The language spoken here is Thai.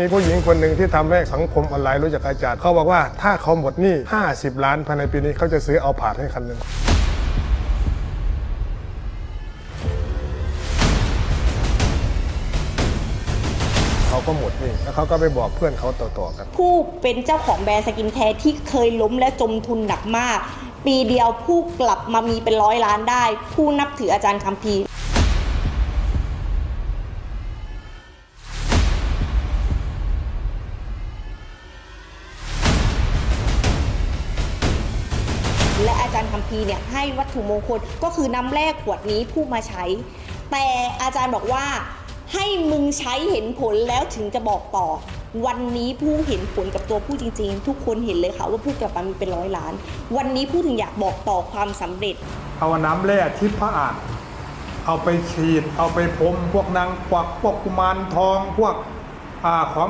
มีผู้หญิงคนหนึ่งที่ทำให้สังคมออนไลน์รู้จักอาจารย์เขาบอกว่าถ้าเขาหมดหนี้ 50 ล้านภายในปีนี้เขาจะซื้อเอาผาดให้คันหนึ่งเขาก็หมดหนี้แล้วเขาก็ไปบอกเพื่อนเขาต่อๆกัน ผู้เป็นเจ้าของแบรนด์สกินแคร์ที่เคยล้มและจมทุนหนักมาก ปีเดียวผู้กลับมามีเป็นร้อยล้านได้ ผู้นับถืออาจารย์คัมภีร์ และอาจารย์คัมภีร์เนี่ยให้วัตถุมงคลก็คือน้ำแร่ขวดนี้ผู้มาใช้ แต่อาจารย์บอกว่าให้มึงใช้เห็นผลแล้วถึงจะบอกต่อ วันนี้ผู้เห็นผลกับตัวผู้จริง ๆ ทุกคนเห็นเลยค่ะว่าผู้กลับมามีเป็นร้อยล้าน วันนี้ผู้ถึงอยากบอกต่อความสำเร็จ เอาน้ำแร่ทิพย์อาจเอาไปฉีด เอาไปพรมพวกนางกวักพวกกุมารทองพวกอาของ